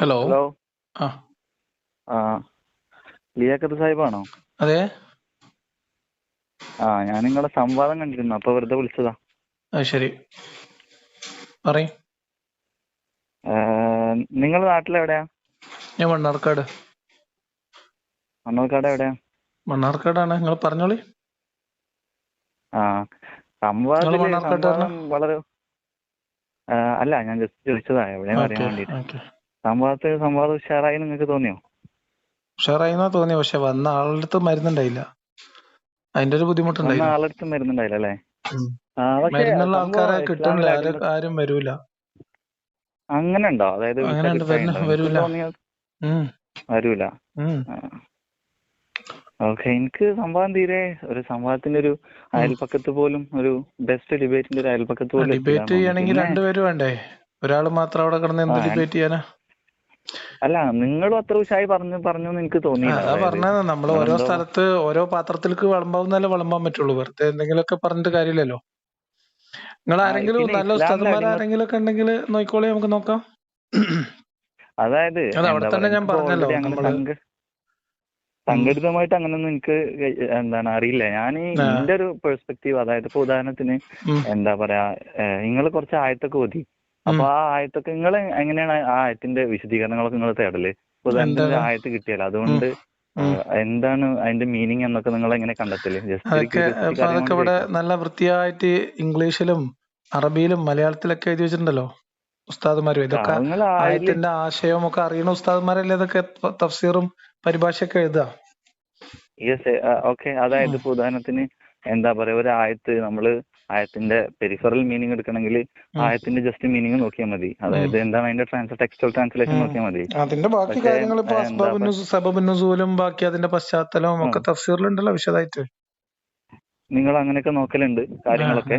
Hello. Hello. ആ. ലിയാക്കത്ത് സാഹിബാണോ? അതെ. ആ ഞാൻ നിങ്ങളുടെ സംവാദം കണ്ടിരുന്നു. അപ്പൊ വെറുതെ വിളിച്ചതാ. അത് ശരി. പറയും. നിങ്ങൾ നാട്ടിലെവിടെയാ? ഞാൻ മണ്ണാർക്കാട്. മണ്ണാർക്കാട് എവിടെയാ? മണ്ണാർക്കാടാണ്. നിങ്ങൾ പറഞ്ഞോളി. ആ. സംവാദം വളരെ ആ, അല്ല ഞാൻ ജസ്റ്റ് ചോദിച്ചതാ എവിടെയാ അറിയാൻ വേണ്ടിട്ട്. ഓക്കെ. സംവാദത്തിൽ സംവാദം ഉഷാറായി നിങ്ങൾക്ക് തോന്നിയോ? ഉഷാറായിന്നാ തോന്നി പക്ഷെ വന്ന ആളുടെ അടുത്ത് മരുന്നുണ്ടായില്ല. അതിന്റെ ഒരു വന്ന ബുദ്ധിമുട്ടുണ്ടായില്ല മരുന്നുണ്ടായില്ല അല്ലേ? മരുന്നുള്ള ആൾക്കാരെ കിട്ടണില്ല ആരും ആരും വരൂല. അങ്ങനെ ഉണ്ടോ അതായത് വരൂല. വരൂല ഓക്കെ എനിക്ക് സംവാദം തീരെ ഒരു സംവാദത്തിന്റെ ഒരു അയൽപക്കത്ത് പോലും ഒരു ബെസ്റ്റ് ഡിബേറ്റിന്റെ ഒരു അയൽപക്കത്ത് പോലും ഡിബേറ്റ് ചെയ്യണമെങ്കിൽ രണ്ടുപേരും വേണ്ടേ? ഒരാൾ മാത്രം അവിടെ കിടന്ന് എന്ത് ഡിബേറ്റ് ചെയ്യാനാ? അല്ല നിങ്ങളും അത്ര ഉഷായി പറഞ്ഞു പറഞ്ഞു എനിക്ക് തോന്നിയില്ല. അതാ പറഞ്ഞത്. നമ്മൾ ഓരോ സ്ഥലത്ത് ഓരോ പാത്രത്തിലേക്ക് വിളമ്പാവുന്നല്ലേ വിളമ്പാൻ പറ്റുള്ളൂ. വെറുതെ എന്തെങ്കിലുമൊക്കെ പറഞ്ഞിട്ട് കാര്യമില്ലല്ലോ. നിങ്ങൾ ആരെങ്കിലും നല്ല ഉസ്താദന്മാർ ആരെങ്കിലും ഒക്കെ ഉണ്ടെങ്കിൽ നോക്കിക്കോളി നമുക്ക് നോക്കാം. അതായത് അവിടെ തന്നെ ഞാൻ പറഞ്ഞല്ലോ, നമ്മൾ സംഘടിതമായിട്ട് അങ്ങനൊന്നും എനിക്ക് എന്താണ് അറിയില്ല. ഞാൻ എന്റെ ഒരു പെർസ്പെക്റ്റീവ് അതായത് ഇപ്പൊ ഉദാഹരണത്തിന് എന്താ പറയാ നിങ്ങൾ കുറച്ച് ആയത്തൊക്കെ ഓതി അപ്പൊ ആ ആയത്തൊക്കെ നിങ്ങൾ എങ്ങനെയാണ് ആ ആയത്തിന്റെ വിശദീകരണങ്ങളൊക്കെ നിങ്ങൾ തേടൽ? ഇപ്പൊ ഉദാഹരണത്തിന് ആയത്ത് കിട്ടിയാലോ? അതുകൊണ്ട് എന്താണ് അതിന്റെ മീനിങ് എന്നൊക്കെ നിങ്ങൾ എങ്ങനെ കണ്ടെത്തൽ? അതൊക്കെ ഇവിടെ നല്ല വൃത്തിയായിട്ട് ഇംഗ്ലീഷിലും അറബിയിലും മലയാളത്തിലൊക്കെ എഴുതി വെച്ചിട്ടുണ്ടല്ലോ ഉസ്താദുമാരും. ഇതൊക്കെ ആയത്തിന്റെ ആശയവും ഒക്കെ അറിയണ ഉസ്താദുമാരല്ലേ ഇതൊക്കെ തഫ്സീറും പരിഭാഷയൊക്കെ എഴുതുക യെസ് ഓക്കെ. അതായത് ഇപ്പൊ ഉദാഹരണത്തിന് എന്താ പറയാ ഒരു ആയത്ത് നമ്മൾ ആയത്തിന്റെ പെരിഫറൽ മീനിങ് എടുക്കണമെങ്കിൽ ആയത്തിന്റെ ജസ്റ്റ് മീനിങ് നോക്കിയാൽ മതി. അതായത് എന്താണ് അതിന്റെ ട്രാൻസ് ടെക്സ്റ്റൽ ട്രാൻസ്ലേഷൻ നോക്കിയാൽ മതി. അതിന്റെ ബാക്കി കാര്യങ്ങൾ സബബിനുസൂലും ബാക്കി അതിന്റെ പശ്ചാത്തലവും ഒക്കെ തഫ്സീറിലുണ്ടല്ലോ വിശദമായിട്ട് നിങ്ങൾ അങ്ങനെയൊക്കെ നോക്കലുണ്ട് കാര്യങ്ങളൊക്കെ.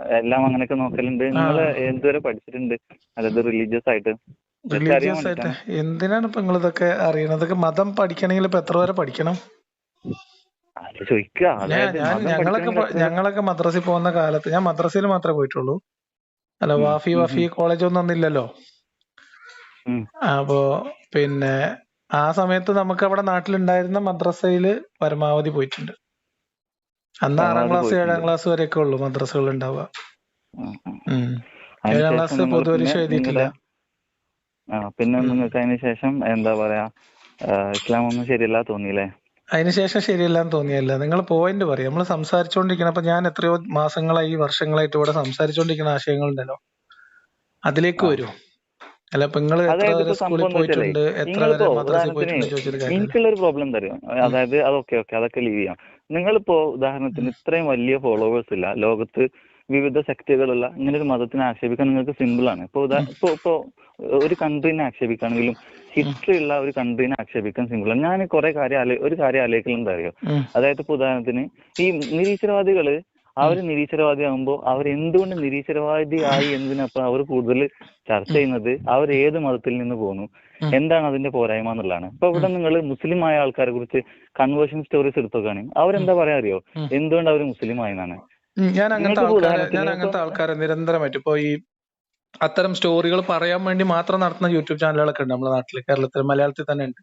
എല്ലാം അങ്ങനെയൊക്കെ നോക്കലുണ്ട്. നിങ്ങൾ എന്തുവരെ പഠിച്ചിട്ടുണ്ട്? അതായത് റിലീജിയസ് ആയിട്ട്. റിലീജിയസ് ആയിട്ട്. എന്തിനാണ് ഇപ്പൊ നിങ്ങൾ ഇതൊക്കെ അറിയണത് മതം പഠിക്കണമെങ്കിൽ ഇപ്പൊ എത്ര വരെ പഠിക്കണം? ഞങ്ങളൊക്കെ ഞങ്ങളൊക്കെ മദ്രസയിൽ പോകുന്ന കാലത്ത് ഞാൻ മദ്രസയിൽ മാത്രമേ പോയിട്ടുള്ളൂ. അല്ല വാഫി വാഫി കോളേജ് ഒന്നും അന്നില്ലല്ലോ. അപ്പോ പിന്നെ ആ സമയത്ത് നമുക്ക് അവിടെ നാട്ടിലുണ്ടായിരുന്ന മദ്രസയിൽ പരമാവധി പോയിട്ടുണ്ട്. അന്ന് ആറാം ക്ലാസ് ഏഴാം ക്ലാസ് വരെയൊക്കെ ഉള്ളു മദ്രസകൾ ഉണ്ടാവുക. ഏഴാം ക്ലാസ് പൊതുപരീക്ഷ പിന്നെ എഴുതിയിട്ടില്ല. പിന്നെ നിങ്ങൾക്ക് അതിന് ശേഷം എന്താ പറയാ ഇസ്ലാം ഒന്നും ശരിയല്ല തോന്നിയില്ലേ? അതിനുശേഷം ശരിയല്ലാന്ന് തോന്നിയല്ല. നിങ്ങൾ പോയിന്റ് പറയും. നമ്മൾ സംസാരിച്ചുകൊണ്ടിരിക്കണം അപ്പൊ ഞാൻ എത്രയോ മാസങ്ങളായി വർഷങ്ങളായിട്ട് ഇവിടെ സംസാരിച്ചുകൊണ്ടിരിക്കുന്ന ആശയങ്ങളുണ്ടല്ലോ. അതിലേക്ക് വരും. അല്ല ഇപ്പൊ നിങ്ങൾ എത്ര സ്കൂളിൽ പോയിട്ടുണ്ട് എത്ര വരെ മദ്രസയിൽ പോയിട്ടുണ്ട് ഒരു പ്രോബ്ലം തരും. അതായത് അതൊക്കെ ഓക്കെ അതൊക്കെ ലീവ് ചെയ്യാം. നിങ്ങളിപ്പോ ഉദാഹരണത്തിന് ഇത്രയും വലിയ ഫോളോവേഴ്സ് ഇല്ല ലോകത്ത് വിവിധ ശക്തികളുള്ള ഇങ്ങനെ ഒരു മതത്തിനെ ആക്ഷേപിക്കാൻ നിങ്ങൾക്ക് സിമ്പിൾ ആണ്. ഇപ്പൊ ഉദാ ഇപ്പൊ ഇപ്പൊ ഒരു കൺട്രീനെ ആക്ഷേപിക്കുകയാണെങ്കിലും ഹിസ്റ്ററി ഉള്ള ഒരു കൺട്രീനെ ആക്ഷേപിക്കാൻ സിമ്പിൾ ആണ്. ഞാൻ കുറെ കാര്യം ഒരു കാര്യം ആലോചിക്കൽ എന്താ അറിയോ അതായത് ഇപ്പൊ ഉദാഹരണത്തിന് ഈ നിരീശ്വരവാദികൾ അവർ നിരീശ്വരവാദി ആകുമ്പോൾ അവർ എന്തുകൊണ്ട് നിരീശ്വരവാദി ആയി എന്നതിനപ്പുറം അവർ കൂടുതൽ ചർച്ച ചെയ്യുന്നത് അവർ ഏത് മതത്തിൽ നിന്ന് പോകുന്നു എന്താണ് അതിന്റെ പോരായ്മ എന്നുള്ളതാണ്. ഇപ്പൊ ഇവിടെ നിങ്ങൾ മുസ്ലിം ആയ ആൾക്കാരെ കുറിച്ച് കൺവേർഷൻ സ്റ്റോറീസ് എടുത്തു നോക്കുകയാണെങ്കിൽ അവരെന്താ പറയാ അറിയോ. എന്തുകൊണ്ട് അവർ മുസ്ലിം ആയെന്നാണ്? ഞാൻ അങ്ങനത്തെ ആൾക്കാരെ ഞാൻ അങ്ങനത്തെ ആൾക്കാരെ നിരന്തരമായിട്ട് ഇപ്പൊ ഈ അത്തരം സ്റ്റോറികൾ പറയാൻ വേണ്ടി മാത്രം നടത്തുന്ന യൂട്യൂബ് ചാനലുകളൊക്കെ ഉണ്ട്. നമ്മുടെ നാട്ടിൽ കേരളത്തിൽ മലയാളത്തിൽ തന്നെ ഉണ്ട്.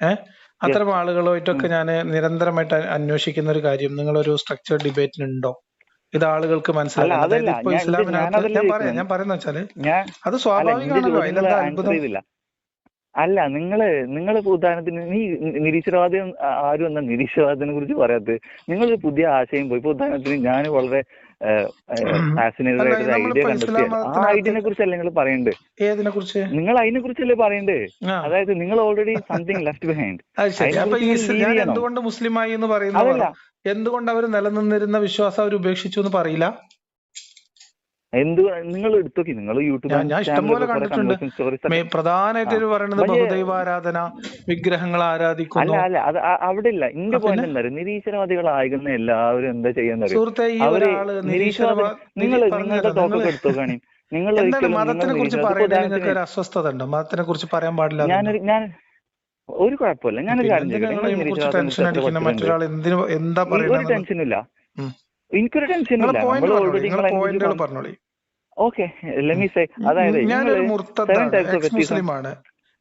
ഏഹ് അത്തരം ആളുകളുമായിട്ടൊക്കെ ഞാൻ നിരന്തരമായിട്ട് അന്വേഷിക്കുന്ന ഒരു കാര്യം നിങ്ങളൊരു സ്ട്രക്ചർ ഡിബേറ്റിനുണ്ടോ ഇത് ആളുകൾക്ക് മനസ്സിലാക്കാം അതായത്. ഇപ്പൊ ഇസ്ലാമിനകത്ത് ഞാൻ പറയാം. ഞാൻ പറയുന്ന വെച്ചാൽ അത് സ്വാഭാവികമാണല്ലോ അതിലെന്താ അത്ഭുതം? അല്ല നിങ്ങൾ നിങ്ങൾ ഉദാഹരണത്തിന് നീ നിരീശ്വരവാദി ആരും എന്നാ നിരീശ്വരവാദത്തിനെ കുറിച്ച് പറയാത്തത്. നിങ്ങളൊരു പുതിയ ആശയം പോയി. ഇപ്പൊ ഉദാഹരണത്തിന് ഞാൻ വളരെ ഫാസിനേറ്റഡ് ആയിട്ട് ഐഡിയ കണ്ടെത്തിയത് ആ ഐഡിയനെ കുറിച്ചല്ല നിങ്ങൾ പറയണ്ടേ നിങ്ങൾ അതിനെ കുറിച്ചല്ലേ പറയണ്ടേ അതായത് നിങ്ങൾ ഓൾറെഡി സംതിങ് ലെഫ്റ്റ് ബിഹൈൻഡ്. എന്തുകൊണ്ട് മുസ്ലിമായി എന്ന് പറയുന്നത് എന്തുകൊണ്ട് അവർ നിലനിന്നിരുന്ന വിശ്വാസം അവർ ഉപേക്ഷിച്ചു എന്ന് പറയില്ല? എന്ത് നിങ്ങൾ എടുത്തോക്കി നിങ്ങൾ യൂട്യൂബ് പ്രധാനമായിട്ട് പക്ഷേ- ബഹുദൈവാരാധന വിഗ്രഹങ്ങൾ ആരാധിക്കുന്നു. അല്ല അല്ല. അത് അവിടെ ഇല്ല. ഇന്റെ പോയിന്റ് എന്താ നിരീശ്വരവാദികളാകുന്ന എല്ലാവരും എന്താ അറിയോ? സുഹൃത്തെ ഈ ഒരാൾ നിരീശ്വരവാദി നിരീശ്വരവാ നിങ്ങൾ നിങ്ങളുടെ. ടോക്കൊക്കെ എടുത്തോക്കാണി നിങ്ങൾ മതത്തിനെ കുറിച്ച് പറയുന്നത്? നിങ്ങൾക്ക് ഒരു അസ്വസ്ഥത ഉണ്ടോ? മതത്തിനെ കുറിച്ച് പറയാൻ പാടില്ല ഞാനൊരു ഞാൻ ഒരു കുഴപ്പമില്ല. ഞാനൊരു കാര്യം ഈ ഒരു പറയുന്നത് ടെൻഷനും ഇല്ല. ഉം. എനിക്കൊരു ടെൻഷനും ഓക്കെ അതായത് മുസ്ലിമാണ് മുർത്തദ്ദാണ്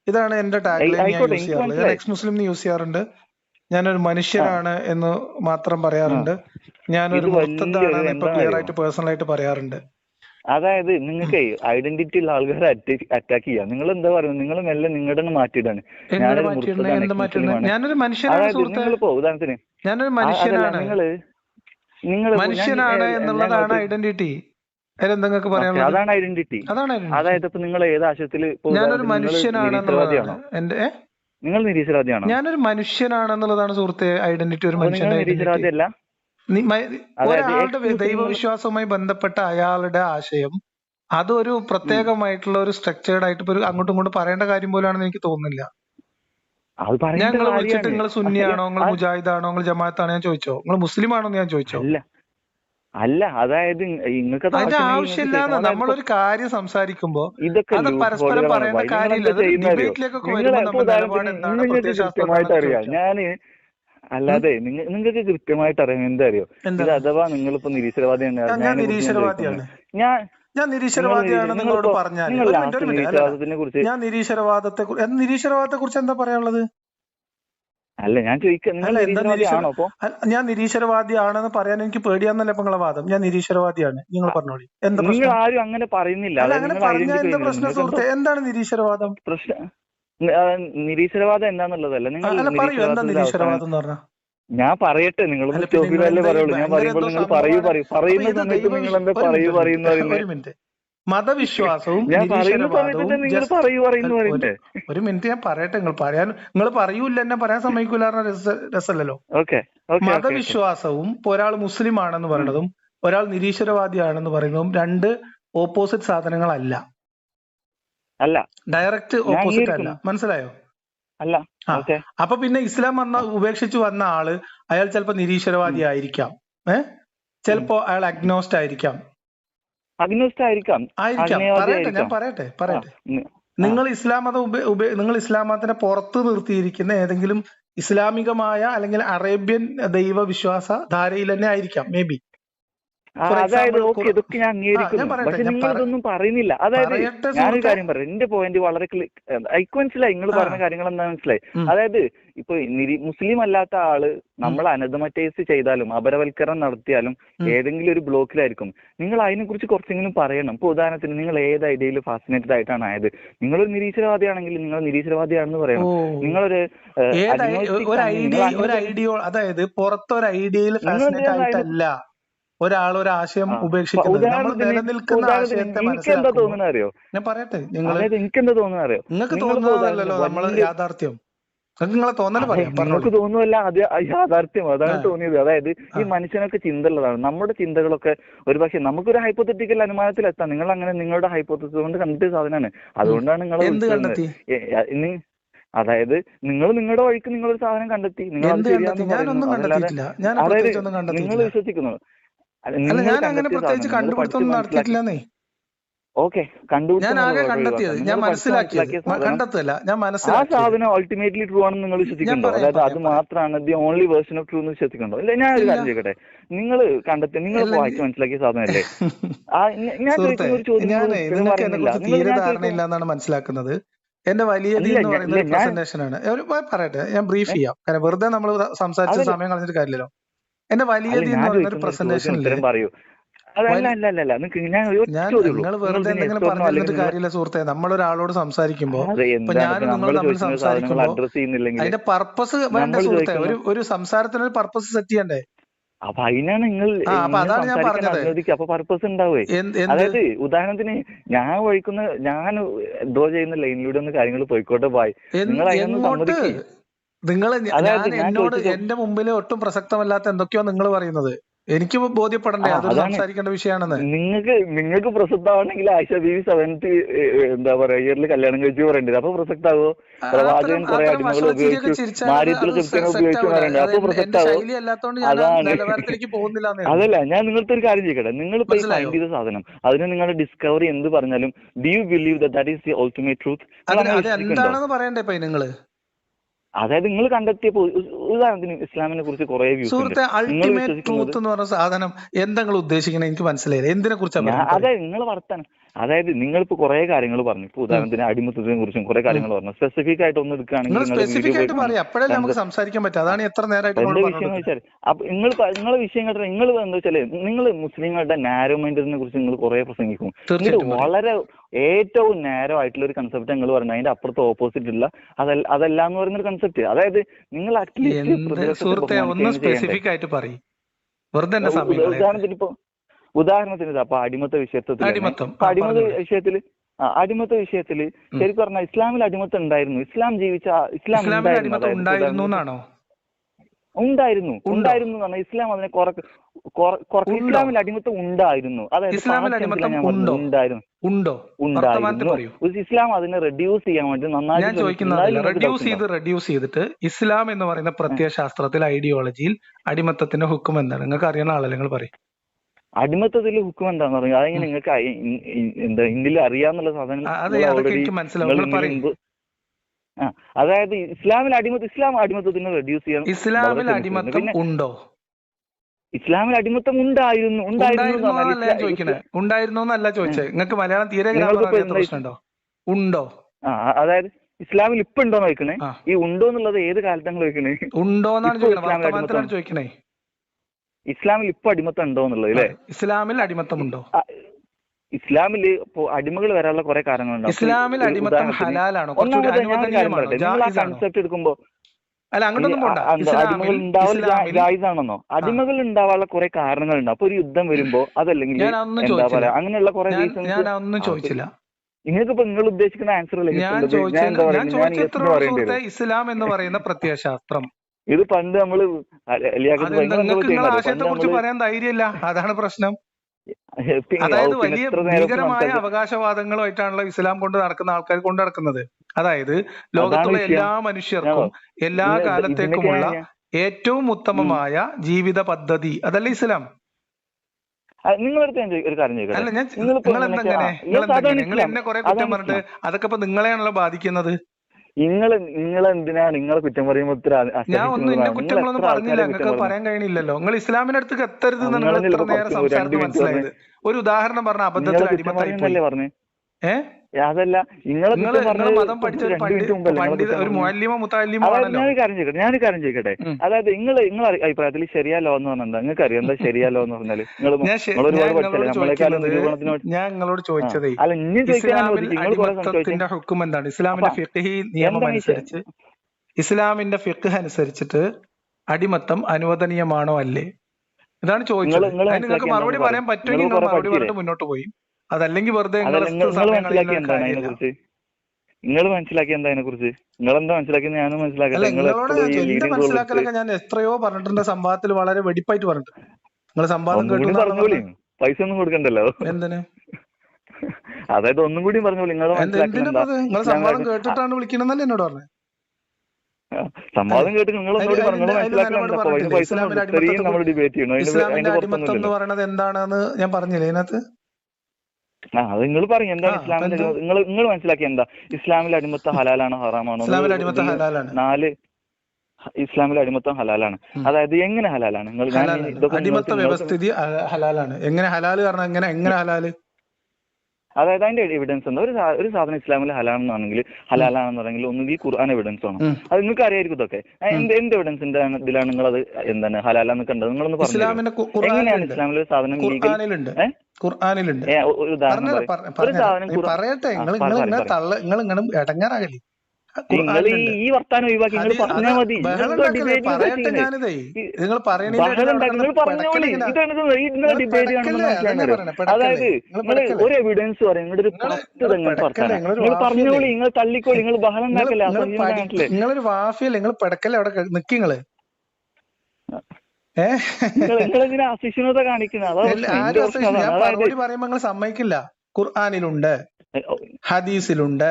ഇതാണ് എന്റെ ടാഗ് ഞാൻ. എക്സ് മുസ്ലിം യൂസ് ചെയ്യാറുണ്ട്. ഞാനൊരു മനുഷ്യനാണ് എന്ന് മാത്രം പറയാറുണ്ട്. ഞാനൊരു ഇപ്പൊ ക്ലിയർ ആയിട്ട് പേഴ്സണൽ ആയിട്ട് പറയാറുണ്ട്. അതായത് നിങ്ങൾക്ക് ഐഡന്റിറ്റി ഉള്ള ആൾക്കാരെ അറ്റാക്ക് ചെയ്യാം. നിങ്ങൾ എന്താ പറയുന്നത്? നിങ്ങൾ മെല്ലെ നിങ്ങളുടെ മാറ്റിയിടാണ്. ഞാനൊരു മുർത്തദ്ദാണ്, മാറ്റിയിടണേ. മനുഷ്യനാണ് നിങ്ങളിപ്പോ ഉദാഹരണത്തിന് ഞാനൊരു മനുഷ്യനാണ്. നിങ്ങൾ നിങ്ങൾ മനുഷ്യനാണ് എന്നുള്ളതാണ് ഐഡന്റിറ്റി നിങ്ങൾക്ക് പറയാനുള്ളത് അതാണ് ഐഡന്റിറ്റി അതാണ്. അതായത് ഇപ്പൊ നിങ്ങൾ ഏത് ആശയത്തിൽ ഞാനൊരു മനുഷ്യനാണെന്നുള്ളതാണ്. എന്റെ? നിങ്ങൾ നിരീശ്വരവാദിയാണോ? ഞാനൊരു മനുഷ്യനാണെന്നുള്ളതാണ് സുഹൃത്തെ ഐഡന്റിറ്റി ഒരു മനുഷ്യന്റെ ഐഡന്റിറ്റി. അതായത് ഒരാളുടെ ദൈവവിശ്വാസവുമായി ബന്ധപ്പെട്ട അയാളുടെ ആശയം അതൊരു പ്രത്യേകമായിട്ടുള്ള ഒരു സ്ട്രക്ചേർഡ് ആയിട്ട് ഇപ്പൊ അങ്ങോട്ടും ഇങ്ങോട്ടും പറയേണ്ട കാര്യം പോലാണെന്ന് എനിക്ക് തോന്നുന്നില്ല. ഞങ്ങൾ വിളിച്ചിട്ട് നിങ്ങൾ സുന്നിയാണോ നിങ്ങൾ മുജാഹിദ് മുജാഹിദാണോ നിങ്ങൾ ജമാഅത്താണോ ഞാൻ ചോദിച്ചോ? നിങ്ങൾ മുസ്ലിം ആണോ എന്ന് ഞാൻ ചോദിച്ചോ? അല്ല അതായത് നിങ്ങൾക്ക് അതിന്റെ നമ്മളൊരു കാര്യം സംസാരിക്കുമ്പോ ഇതൊക്കെ പരസ്പരം പറയുന്ന കാര്യമില്ല. കൃത്യമായിട്ട് അറിയാം. ഞാൻ അല്ലാതെ നിങ്ങൾക്ക് കൃത്യമായിട്ട് അറിയാം എന്താ അറിയോ ഇത് അഥവാ നിങ്ങളിപ്പോ നിരീശ്വരവാദി ഞാൻ- ഞാൻ നിരീശ്വരവാദിയാണ്. നിങ്ങളോട് പറഞ്ഞാൽ ഞാൻ നിരീശ്വരവാദത്തെ നിരീശ്വരവാദത്തെ കുറിച്ച് എന്താ പറയാനുള്ളത്? അല്ല ഞാൻ ചോദിക്കാം നിങ്ങൾ അല്ല, എന്താ നിരീശ്വരവാദിയാണോ അപ്പൊ? അല്ല, ഞാൻ നിരീശ്വരവാദിയാണെന്ന് പറയാൻ എനിക്ക് പേടിയാന്നല്ല നിങ്ങളെ വാദം. ഞാൻ നിരീശ്വരവാദിയാണ്. നിങ്ങൾ പറഞ്ഞോളി. എന്താ നിങ്ങൾ ആരും അങ്ങനെ പറയുന്നില്ല. അങ്ങനെ പറഞ്ഞാൽ എന്താ. പ്രശ്നം സുഹൃത്തെ എന്താണ് നിരീശ്വരവാദം? പ്രശ്നം നിരീശ്വരവാദം എന്താന്നുള്ളതല്ല. നിങ്ങൾ പറയൂ എന്താ നിരീശ്വരവാദം എന്ന് പറഞ്ഞാൽ ഞാൻ പറയട്ടെ നിങ്ങൾ സ്റ്റോപ്പിലല്ലേ പറയുള്ളൂ. ഞാൻ പറയുമ്പോൾ നിങ്ങൾ പറയൂ. പറയൂ. പറയുന്ന സമയത്ത് നിങ്ങൾ എന്താ പറയൂ പറയുന്നു മതവിശ്വാസവും ഒരു- മിനിറ്റ് ഞാൻ പറയട്ടെ നിങ്ങൾ പറയാൻ നിങ്ങൾ പറയൂല്ല എന്നെ പറയാൻ സമ്മതിക്കൂല രസമല്ലല്ലോ. മതവിശ്വാസവും ഇപ്പൊ ഒരാൾ മുസ്ലിം ആണെന്ന് പറയുന്നതും ഒരാൾ നിരീശ്വരവാദിയാണെന്ന് പറയുന്നതും രണ്ട് ഓപ്പോസിറ്റ് സാധനങ്ങളല്ല. അല്ല. ഡയറക്റ്റ് ഓപ്പോസിറ്റ് അല്ല. മനസ്സിലായോ? അല്ല അപ്പൊ പിന്നെ ഇസ്ലാം വന്ന ഉപേക്ഷിച്ചു വന്ന ആൾ അയാൾ ചിലപ്പോ നിരീശ്വരവാദി ആയിരിക്കാം ഏഹ് ചിലപ്പോ അയാൾ അഗ്നോസ്റ്റ് ആയിരിക്കാം. അഗ്നോസ്റ്റ് ആയിരിക്കാം. പറയട്ടെ ഞാൻ പറയട്ടെ പറയട്ടെ. നിങ്ങൾ ഇസ്ലാം മതം ഉപ- ഉപ- നിങ്ങൾ ഇസ്ലാം മതത്തിനെ പുറത്ത് നിർത്തിയിരിക്കുന്ന ഏതെങ്കിലും ഇസ്ലാമികമായ അല്ലെങ്കിൽ അറേബ്യൻ ദൈവ വിശ്വാസ ധാരയിൽ തന്നെ ആയിരിക്കാം മേ ബി അതായത് ഓക്കെ ഇതൊക്കെ ഞാൻ അംഗീകരിക്കുന്നു. പക്ഷെ നിങ്ങൾ ഇതൊന്നും പറയുന്നില്ല. അതായത് ഞാനൊരു കാര്യം പറയാം. എന്റെ പോയിന്റ് വളരെ എനിക്ക് മനസ്സിലായി. നിങ്ങൾ. പറഞ്ഞ കാര്യങ്ങൾ എന്താ മനസ്സിലായി. അതായത് ഇപ്പൊ നിരി- മുസ്ലിം അല്ലാത്ത ആൾ നമ്മൾ അനധമറ്റൈസ് ചെയ്താലും അപരവൽക്കരണം നടത്തിയാലും ഏതെങ്കിലും ഒരു ബ്ലോക്കിലായിരിക്കും. നിങ്ങൾ അതിനെ കുറിച്ച് കുറച്ചെങ്കിലും പറയണം. ഇപ്പൊ ഉദാഹരണത്തിന് നിങ്ങൾ ഏത് ഐഡിയയിൽ ഫാസിനേറ്റഡ് ആയിട്ടാണ് ആയത്? നിങ്ങളൊരു നിരീശ്വരവാദിയാണെങ്കിൽ നിങ്ങൾ നിരീശ്വരവാദിയാണെന്ന് പറയണം. നിങ്ങളൊരു അതായത് പുറത്തൊരു ഐഡിയയിൽ ഫാസിനേറ്റ് ആയിട്ടല്ല. ഒരാൾ ഒരു ആശയം. ഉപേക്ഷിക്കുന്നത്. നമ്മൾ നിലനിൽക്കുന്ന ആശയത്തെ എനിക്ക് മനസ്സിലാക്കുമ്പോൾ അറിയോ? ഞാൻ പറയട്ടെ നിങ്ങൾ തോന്നുന്നത് അറിയോ? നിങ്ങൾക്ക് തോന്നുന്നതല്ലല്ലോ തോന്നുന്നതല്ലോ നമ്മൾ യാഥാർത്ഥ്യം. നിങ്ങളെ തോന്നൽ അതെ, പറയാം നിങ്ങൾക്ക് തോന്നുമല്ല അത് യാഥാർത്ഥ്യം. അതാണ് തോന്നിയത്. അതായത് ഈ മനുഷ്യനൊക്കെ ചിന്ത ഉള്ളതാണ് നമ്മുടെ ചിന്തകളൊക്കെ ഒരു പക്ഷെ നമുക്കൊരു ഹൈപ്പത്തറ്റിക്കൽ അനുമാനത്തിൽ എത്താം. നിങ്ങൾ അങ്ങനെ നിങ്ങളുടെ ഹൈപ്പോത്തസിസ് കൊണ്ട് കണ്ടിട്ട് സാധനമാണ്. അതുകൊണ്ടാണ് നിങ്ങൾ അതായത് നിങ്ങൾ നിങ്ങളുടെ വഴിക്ക് നിങ്ങളൊരു സാധനം കണ്ടെത്തി. നിങ്ങൾ അതായത് നിങ്ങൾ കണ്ടെത്തിയിട്ടില്ല അല്ല, അല്ല ഞാൻ അങ്ങനെ പ്രത്യേകിച്ച് കണ്ടുപിടുത്തം മനസ്സിലാക്കി- നടത്തിയിട്ടില്ലെന്നേ. ഓക്കെ ഞാൻ ആകെ കണ്ടെത്തിയത് ഞാൻ മനസ്സിലാക്കി മനസ്സിലാക്കിയത്. കണ്ടെത്തല്ല ഞാൻ ആ മനസ്സിലാക്കിയത്. സാധനം അൾട്ടിമേറ്റ്ലി ട്രൂ ആണെന്ന് നിങ്ങൾ വിശ്വസിക്കുന്നുണ്ടോ അതായത് അത്. മാത്രമാണ് the only version of true എന്ന് വിശ്വസിക്കുന്നുണ്ടോ ഇല്ല ഞാൻ ഒരു കാര്യം ചോദിക്കട്ടെ. നിങ്ങൾ കണ്ടെത്തി നിങ്ങൾ വായിച്ച് മനസ്സിലാക്കിയ സാധനമല്ലേ? ആ ഞാൻ ചോദിക്കുന്ന ഒരു ചോദ്യം മനസ്സിലാക്കുന്നത്. എന്റെ വലിയ പ്രസന്റേഷൻ ആണ്. പറയട്ടെ ഞാൻ ബ്രീഫ് ചെയ്യാം. കാരണം വെറുതെ നമ്മൾ സംസാരിച്ച. സമയം കളഞ്ഞിട്ട് കാര്യമില്ലല്ലോ. എന്റെ വലിയ പ്രസന്റേഷനിൽ പറയൂ. നിങ്ങൾ വെറുതെ എന്തെങ്കിലും yes or no പറഞ്ഞു അല്ലെങ്കിൽ തന്നിട്ട് നിങ്ങൾ- കാര്യമില്ല സുഹൃത്തെ നമ്മൾ ഒരാളോട് സംസാരിക്കുമ്പോ ഞാനും നിങ്ങൾ തമ്മിൽ സംസാരിക്കുമ്പോ അതിന്റെ പർപ്പസ് വേണ്ട സുഹൃത്തെ? ഒരു ഒരു സംസാരത്തിന് ഒരു പർപ്പസ് സെറ്റ് ചെയ്യണ്ടേ? അപ്പൊ അതിനാണ് നിങ്ങൾ അതാണ് ഞാൻ പറഞ്ഞത്. അപ്പൊ പർപ്പസ് ഉണ്ടാവേ. അതായത് ഉദാഹരണത്തിന് ഞാൻ ഒഴിക്കുന്ന ഞാൻ ഡ്രോ ചെയ്യുന്ന ലൈനിലൂടെ ഒന്ന് കാര്യങ്ങൾ പോയിക്കോട്ടെ ബായ് നിങ്ങൾ അതിനൊന്ന് സമ്മതിക്ക്. നിങ്ങൾ ഞാൻ എന്നോട് എന്റെ മുമ്പിൽ ഒട്ടും പ്രസക്തമല്ലാത്ത എന്തൊക്കെയോ നിങ്ങൾ പറയുന്നത്. എനിക്ക് ബോധ്യപ്പെടണ്ടേ? അത്. സംസാരിക്കേണ്ട വിഷയമാണെന്ന് നിങ്ങൾക്ക് നിങ്ങൾക്ക് പ്രസക്തമാണെങ്കിൽ ആയിഷ ബീവി സെവൻത്ത് എന്താ പറയാ ഇയറിൽ കല്യാണം കഴിച്ചു പറയേണ്ടത്. അപ്പൊ പ്രസക്താവോ? പ്രവാചകൻ കുറെ അടിമകൾ ഉപയോഗിച്ചു മാര്യത്തിൽ ഉപയോഗിച്ചു പറയണ്ടേ അപ്പൊ പ്രസക്താവോ? അതാണ്. അതല്ല ഞാൻ നിങ്ങൾക്ക് ഒരു കാര്യം ചെയ്യട്ടെ നിങ്ങൾ ഇപ്പൊ? ഫൈൻഡ് ചെയ്ത സാധനം അതിന് നിങ്ങളുടെ ഡിസ്കവറി എന്ത് പറഞ്ഞാലും do you believe that is the ultimate truth എന്താണെന്ന് പറയണ്ടേ നിങ്ങൾ? അതായത് നിങ്ങൾ കണ്ടെത്തിയപ്പോ ഉദാഹരണത്തിന് ഇസ്ലാമിനെ കുറിച്ച് കുറെ സുഹൃത്തെ നിങ്ങൾ അൾട്ടിമേറ്റ് ട്രൂത്ത് എന്ന് പറഞ്ഞ സാധനം എന്താ നിങ്ങൾ ഉദ്ദേശിക്കണത് എനിക്ക് മനസ്സിലായില്ല. എന്തിനെ അതായത് നിങ്ങൾ വർത്താനം. അതായത് നിങ്ങളിപ്പോ കുറെ കാര്യങ്ങൾ പറഞ്ഞു. ഇപ്പൊ ഉദാഹരണത്തിന് അടിമത്തത്തിനെ കുറിച്ചും കുറെ കാര്യങ്ങൾ പറഞ്ഞു. സ്പെസിഫിക് ആയിട്ട് ഒന്ന് എടുക്കുകയാണെങ്കിൽ നിങ്ങൾ നിങ്ങൾ സ്പെസിഫിക് ആയിട്ട് പറയും. നമുക്ക് സംസാരിക്കാൻ പറ്റും. അതാണ് എത്ര നേരമായിട്ട് എന്റെ നമ്മൾ വിഷയം വെച്ചാൽ അപ്പൊ നിങ്ങൾ നിങ്ങളെ വിഷയം കേട്ടോ നിങ്ങൾ എന്താ വെച്ചാൽ നിങ്ങൾ മുസ്ലിങ്ങളുടെ നാരോ മൈൻഡിനെ കുറിച്ച് നിങ്ങൾ കുറെ പ്രസംഗിക്കും. വളരെ ഏറ്റവും നേരമായിട്ടുള്ള ഒരു കൺസെപ്റ്റ് നിങ്ങൾ പറഞ്ഞു അതിന്റെ അപ്പുറത്ത് ഓപ്പോസിറ്റ് ഉള്ള അതല്ല അതല്ല എന്ന് പറയുന്ന ഒരു കൺസെപ്റ്റ് അതായത് നിങ്ങൾ സമയം ഉദാഹരണത്തിന് ഇപ്പൊ ഉദാഹരണത്തിന് അപ്പൊ അടിമത്ത വിഷയത്തിൽ അടിമത്തം. വിഷയത്തിൽ ആ അടിമത്ത വിഷയത്തിൽ ശരിക്കും പറഞ്ഞാൽ ഇസ്ലാമിൽ അടിമത്തം ഉണ്ടായിരുന്നു. ഇസ്ലാം ജീവിച്ച ഇസ്ലാം ഉണ്ടായിരുന്നു. ഉണ്ടായിരുന്നു. ഉണ്ടായിരുന്നു ഉണ്ടോ? എന്ന് പറഞ്ഞാൽ ഇസ്ലാം അതിനെ കുറ- കുറ- കുറ- ഇസ്ലാമിൽ അടിമത്തം ഉണ്ടായിരുന്നു. അതായത്? ഉണ്ടായിരുന്നു. ഉണ്ടോ? ഉണ്ടായിരുന്നു. ഇസ്ലാം അതിനെ റെഡ്യൂസ് ചെയ്യാൻ വേണ്ടി നന്നായി ഞാൻ ചോദിക്കുന്നത് റെഡ്യൂസ് ചെയ്ത് റെഡ്യൂസ് ചെയ്തിട്ട് ഇസ്ലാം എന്ന് പറയുന്ന പ്രത്യയശാസ്ത്രത്തിൽ ഐഡിയോളജിയിൽ അടിമത്തത്തിന്റെ ഹുക്കും എന്താണ്? നിങ്ങൾക്ക് അറിയുന്ന ആളല്ലേ നിങ്ങൾ പറയും. അടിമത്തത്തിൽ ഹുക്കും എന്താന്ന് പറഞ്ഞു അതെങ്ങനെ നിങ്ങൾക്ക് എന്താ ഇന്ത്യയിൽ അറിയാന്നുള്ള സാധനം അതായത് ഇസ്ലാമിൽ അടിമത്തം ഇസ്ലാം അടിമത്തത്തിന് റെഡ്യൂസ് ചെയ്യാൻ ഇസ്ലാമിൽ അടിമത്വം അടിമത്തം ഉണ്ടോ? ഇസ്ലാമിൽ അടിമത്തം ഉണ്ടായിരുന്നു ഉണ്ടായിരുന്നു ഉണ്ടായിരുന്നോന്നല്ല ചോദിച്ചത്. നിങ്ങൾക്ക് മലയാളം തീരെ പ്രശ്നമുണ്ടോ ഉണ്ടോ? ആ അതായത് ഇസ്ലാമിൽ ഇപ്പൊ ഉണ്ടോ ചോദിക്കണേ. ഈ ഉണ്ടോ എന്നുള്ളത് ഏത് കാലത്താണ് ചോദിക്കണേ? ഉണ്ടോ അടിമത്തം. ചോദിക്കണേ. ഇസ്ലാമിൽ ഇപ്പൊ അടിമത്തം ഉണ്ടോ എന്നുള്ളത് ഇസ്ലാമിൽ അടിമത്തമുണ്ടോ ആ, ഇസ്ലാമിൽ ഇപ്പോ അടിമകൾ വരാനുള്ള കുറെ കാരണങ്ങളുണ്ട്. ഇസ്ലാമിൽ അടിമത്തം ഹലാലാണോ. നിങ്ങൾ ആ കൺസെപ്റ്റ് എടുക്കുമ്പോൾ അല്ല അങ്ങോട്ടൊന്നും പോണ്ട. അടിമകൾ ജായിസാണെന്നോ അടിമകൾ ഉണ്ടാവാനുള്ള കുറെ കാരണങ്ങളുണ്ട്. അപ്പൊ ഒരു യുദ്ധം വരുമ്പോ അതല്ലെങ്കിൽ എന്താ പറയാ അങ്ങനെയുള്ള കുറെ റീസൺസ് ഞാൻ ഒന്നും ചോദിച്ചില്ല. നിങ്ങൾക്ക് ഇപ്പൊ നിങ്ങൾ ഉദ്ദേശിക്കുന്ന ആൻസർ അല്ലേ ഇസ്ലാം എന്ന് പറയുന്ന പ്രത്യയശാസ്ത്രം. ഇത് പണ്ട് നമ്മൾ നിങ്ങൾക്ക് ആശയത്തെ കുറിച്ച് പറയാൻ ധൈര്യമില്ല. അതാണ് പ്രശ്നം. അതായത് വലിയ ഭീകരമായ അവകാശവാദങ്ങളുമായിട്ടാണല്ലോ ഇസ്ലാം കൊണ്ട് നടക്കുന്ന ആൾക്കാർ കൊണ്ട് നടക്കുന്നത്. അതായത് ലോകത്തുള്ള എല്ലാ മനുഷ്യർക്കും എല്ലാ കാലത്തേക്കുമുള്ള ഏറ്റവും ഉത്തമമായ ജീവിത പദ്ധതി അതല്ല ഇസ്ലാം. നിങ്ങളടുത്ത് ഒരു കാര്യം ചോദിക്കട്ടെ? നിങ്ങൾ നിങ്ങൾ നിങ്ങൾ. എന്നെ കുറെ കുറ്റം പറഞ്ഞിട്ട്. അതൊക്കെ ഇപ്പൊ നിങ്ങളെയാണല്ലോ ബാധിക്കുന്നത്? നിങ്ങൾ നിങ്ങൾ എന്തിനാ നിങ്ങളെ കുറ്റം പറയുമ്പോൾ ഇത്ര ഞാൻ ഒന്നും എന്റെ കുറ്റങ്ങളൊന്നും പറഞ്ഞില്ല. നിങ്ങൾക്ക്? പറയാൻ കഴിയണില്ലല്ലോ. നിങ്ങൾ ഇസ്ലാമിന്റെ അടുത്ത് എത്തരുത് നിങ്ങൾ എത്ര നേരം സംസാരത്തിൽ മനസ്സിലായത്. ഒരു ഉദാഹരണം പറഞ്ഞ അബദ്ധത്തിൽ അടിമത്തായി പറഞ്ഞേ? ഏഹ് അതല്ല. നിങ്ങളെ മതം പഠിച്ച ഞാനൊരു കാര്യം ചോദിക്കട്ടെ ഞാനൊരു കാര്യം ചോദിക്കട്ടെ. അതായത് നിങ്ങൾ നിങ്ങളെ അഭിപ്രായത്തിൽ ശരിയാ ലോ എന്ന് പറഞ്ഞാൽ നിങ്ങൾക്ക് അറിയാം എന്താ ശരിയാ ലോ എന്ന് പറഞ്ഞാൽ നിങ്ങൾ നിങ്ങൾ ഒരുപാട് പഠിച്ചല്ലേ? നമ്മളെക്കാളും നിരൂപണത്തിനോട് നിരൂപണത്തിന് ഞാൻ നിങ്ങളോട് ചോദിച്ചത് അല്ല ഇനി ചോദിക്കാൻ എന്താണ്? ഇസ്ലാമിന്റെ ഫിഖ്ഹി നിയമം അനുസരിച്ച് ഇസ്ലാമിന്റെ ഫിഖ് അനുസരിച്ചിട്ട് അടിമത്തം അനുവദനീയമാണോ അല്ലേ? ഇതാണ് ചോദിച്ചത്. നിങ്ങൾക്ക് മറുപടി പറയാൻ പറ്റുമെങ്കിൽ നിങ്ങൾ മറുപടി പറഞ്ഞിട്ട് മുന്നോട്ട് പോയി. അതല്ലെങ്കിൽ വെറുതെ നിങ്ങൾ മനസ്സിലാക്കി എന്താ അതിനെ കുറിച്ച് നിങ്ങൾ എന്താ മനസ്സിലാക്കിയത്? ഞാനും നിങ്ങൾ നിങ്ങളോട് മനസ്സിലാക്കലൊക്കെ ഞാൻ എത്രയോ പറഞ്ഞിട്ടുണ്ട്. സംവാദത്തിൽ വളരെ വെടിപ്പായിട്ട് പറഞ്ഞിട്ടുണ്ട്. നിങ്ങൾ സംവാദം കേട്ടു പറഞ്ഞോളി. പൈസ ഒന്നും കൊടുക്കണ്ടല്ലോ. എന്തിന്? അതായത് ഒന്നും കൂടി പറഞ്ഞോളൂ. എന്താ നിങ്ങൾ സംവാദം കേട്ടിട്ടാണ് വിളിക്കണമെന്നല്ലേ എന്നോട് പറഞ്ഞത് സംവാദം കേട്ട് നിങ്ങൾ? പൈസ നമ്മൾ ഡിബേറ്റ് ചെയ്യണം. ഇസ്ലാമിന്റെ അടിമത്തം എന്ന് പറയുന്നത് എന്താണെന്ന് ഞാൻ പറഞ്ഞില്ലേ? ഇതിനകത്ത് ആ അത് നിങ്ങൾ പറയും എന്താണ് ഇസ്ലാമിൽ ഇസ്ലാമിന്റെ നിങ്ങൾ നിങ്ങൾ മനസ്സിലാക്കി എന്താ? ഇസ്ലാമിൽ അടിമത്തം ഹലാലാണോ ഹറാമാണോ? നാല് ഇസ്ലാമിൽ അടിമത്തം ഹലാലാണ്. അതായത് എങ്ങനെ ഹലാലാണ്? നിങ്ങൾ അടിമത്ത വ്യവസ്ഥിതി ഹലാലാണ്. എങ്ങനെ ഹലാൽ കാരണം എങ്ങനെ എങ്ങനെ ഹലാൽ? അതായത് അതിന്റെ എവിഡൻസ് എന്താ? ഒരു ഒരു സാധനം ഇസ്ലാമിൽ ഹലാണെന്നാണെങ്കിൽ ഹലാലാണെന്ന് പറഞ്ഞെങ്കിൽ ഒന്നുകിൽ ഖുർആൻ എവിഡൻസ് ആണ് അത് നിങ്ങൾക്ക് അറിയായിരിക്കും ഇതൊക്കെ. എന്ത് എന്ത് എവിഡൻസിന്റെ ഇതിലാണ് നിങ്ങൾ അത് എന്താണ് ഹലാലാന്ന് കണ്ടത് നിങ്ങളൊന്ന് പറഞ്ഞു എങ്ങനെയാണ് ഇസ്ലാമിൽ ഒരു സാധനം ഖുർആാനിലുണ്ട്. ഒരു ഉദാഹരണം ഒരു സാധനം പറയട്ടെ. നിങ്ങൾ ഇങ്ങനെ. തള്ള നിങ്ങൾ ഇങ്ങനെ ഇടങ്ങാറാകലി നിങ്ങൾ ഈ വർത്താനം ഒഴിവാക്കി നിങ്ങൾ പറഞ്ഞാൽ മതി. നിങ്ങൾ ഇത് പറഞ്ഞോളി ഇതാണ് നിങ്ങൾ ഡിബേറ്റ് മനസ്സിലാകുന്നത് അതായത് നിങ്ങൾ ഒരു എവിഡൻസ് പറയും. നിങ്ങളുടെ ഒരു പത്ത് തന്നെ വർത്താനം നിങ്ങൾ? പറഞ്ഞോളി നിങ്ങൾ തള്ളിക്കോളി നിങ്ങൾ ബഹളം ഉണ്ടാക്കല്ലേ? നിങ്ങൾ നിങ്ങളൊരു വാഫിയല്ലേ? നിങ്ങൾ പെടക്കല്ലേ അവിടെ നിക്കിങ്ങൾ ഏഹ് നിങ്ങൾ സമ്മതിക്കില്ല. ഖുർആാനിലുണ്ട്. ഹദീസിലുണ്ട്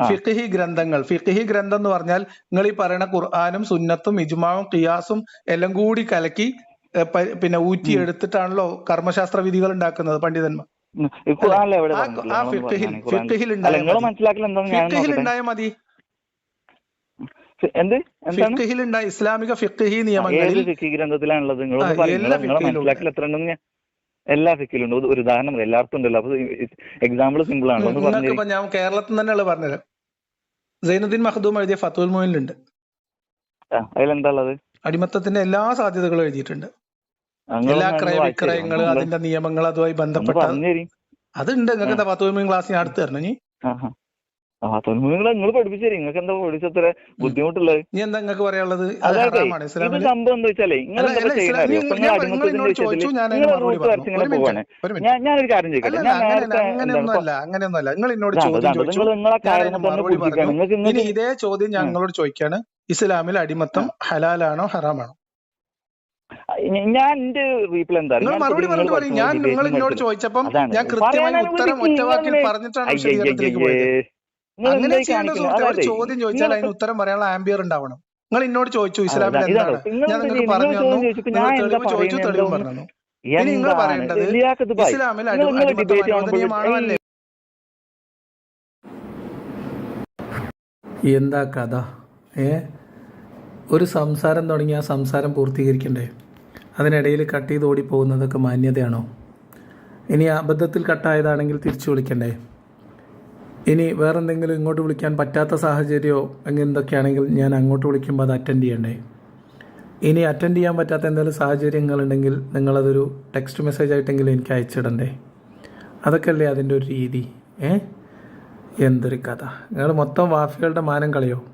ആ. ഫിഖിഹി ഗ്രന്ഥങ്ങൾ. ഫിഖിഹി ഗ്രന്ഥം എന്ന് പറഞ്ഞാൽ നിങ്ങൾ ഈ പറയുന്ന ഖുർആാനും സുന്നത്തും ഇജ്മാവും ഖിയാസും എല്ലാം കൂടി കലക്കി പിന്നെ ഊറ്റി എടുത്തിട്ടാണല്ലോ കർമ്മശാസ്ത്ര വിധികൾ ഉണ്ടാക്കുന്നത് പണ്ഡിതന്മാർ. ഉണ്ടായ മതി. എന്ത്? എന്താണ്? ഫിഖഹിലുണ്ട ഇസ്ലാമിക ഫിഖഹി നിയമങ്ങളിൽ ഗ്രന്ഥത്തിലാണുള്ളത്? എല്ലാ ഫിക്കിലും ഉണ്ട് ഒരു ഉദാഹരണം. എല്ലാവർക്കും ഉണ്ടല്ലോ. അപ്പൊ എക്സാമ്പിൾ സിമ്പിൾ ആണല്ലോ. ഞാൻ കേരളത്തിൽ തന്നെയുള്ള പറഞ്ഞുതരാം. സൈനുദ്ദീൻ മഹദൂം എഴുതിയ ഫത്തുൽ മോയിലുണ്ട് അതിലെന്താ ഉള്ളത് അടിമത്തത്തിന്റെ എല്ലാ സാധ്യതകളും എഴുതിയിട്ടുണ്ട്. എല്ലാ ക്രയവിക്രയങ്ങളും അതിന്റെ നിയമങ്ങൾ അതുമായി ബന്ധപ്പെട്ട അതുണ്ട്. നിങ്ങൾക്ക് ഫത്തുൽ മോയിൻ ക്ലാസ് ഞാൻ അടുത്ത് തരണം ഇനി? ആ തൊന്മുഖങ്ങൾ നിങ്ങൾ പഠിപ്പിച്ചു തരും നിങ്ങൾക്ക് എന്താ പഠിച്ചത്ര ബുദ്ധിമുട്ടുള്ളത് ഇനി എന്താ നിങ്ങൾക്ക് പറയാനുള്ളത്? അത് അതായത് ഇത് സംഭവം എന്താ വെച്ചാലേ നിങ്ങൾ നിങ്ങൾ ഞാൻ- നിങ്ങൾ മറുപടി പോവാണ്. ഞാനൊരു കാര്യം ചോദിക്കട്ടെ. ഞാൻ നേരത്തെ അങ്ങനെയൊന്നുമല്ല നിങ്ങൾ എന്നോട് നിങ്ങൾ നിങ്ങളെ കാര്യം മറുപടി നിങ്ങൾക്ക് ഇനി ഇതേ ചോദ്യം ഞങ്ങളോട്. ചോദിക്കാണ്. ഇസ്ലാമിൽ അടിമത്തം ഹലാലാണോ ഹറാമാണോ? ഞാൻ എന്റെ റീപ്ലൈ എന്താ നിങ്ങൾ മറുപടി പറഞ്ഞിട്ട് പറയും. ഞാൻ നിങ്ങൾ എന്നോട് ചോദിച്ചപ്പം ഞാൻ കൃത്യമായി ഉത്തരം. ഒറ്റവാക്കിൽ പറഞ്ഞിട്ടാണ് വിശദീകരണത്തിലേക്ക് പോയത്? അങ്ങനെ ചെയ്യേണ്ട സുഹൃത്തെ ഒരു ചോദ്യം ചോദിച്ചാൽ അതിന് ഉത്തരം പറയാനുള്ള ആംബിയർ ഉണ്ടാവണം. നിങ്ങൾ എന്നോട് ചോദിച്ചു ഇസ്ലാമിൽ എന്താണ്? ഞാൻ നിങ്ങൾക്ക് പറഞ്ഞു തന്നു. നിങ്ങൾ തെളിവ് ചോദിച്ചു തെളിവ് പറഞ്ഞു തന്നു. ഇനി നിങ്ങൾ പറയേണ്ടത് ഇസ്ലാമിൽ അനുവദനീയമാണോ അല്ലേ? എന്താ കഥ? ഏ? ഒരു സംസാരം തുടങ്ങി ആ സംസാരം പൂർത്തീകരിക്കണ്ടേ? അതിനിടയിൽ കട്ട് ചെയ്ത് ഓടിപ്പോകുന്നതൊക്കെ മാന്യതയാണോ? ഇനി അബദ്ധത്തിൽ കട്ടായതാണെങ്കിൽ തിരിച്ചു വിളിക്കണ്ടേ? ഇനി വേറെ എന്തെങ്കിലും ഇങ്ങോട്ട് വിളിക്കാൻ പറ്റാത്ത സാഹചര്യമോ അങ്ങനെ എന്തൊക്കെയാണെങ്കിൽ ഞാൻ അങ്ങോട്ട് വിളിക്കുമ്പോൾ അത് അറ്റൻഡ് ചെയ്യണ്ടേ? ഇനി അറ്റൻഡ് ചെയ്യാൻ പറ്റാത്ത എന്തെങ്കിലും സാഹചര്യങ്ങളുണ്ടെങ്കിൽ നിങ്ങളതൊരു ടെക്സ്റ്റ് മെസ്സേജ് ആയിട്ടെങ്കിലും എനിക്ക് അയച്ചിടണ്ടേ? അതൊക്കെ അല്ലേ അതിന്റെ ഒരു രീതി ഏ? എന്തൊരു കഥ. നിങ്ങൾ മൊത്തം വാഫികളുടെ മാനം കളയോ?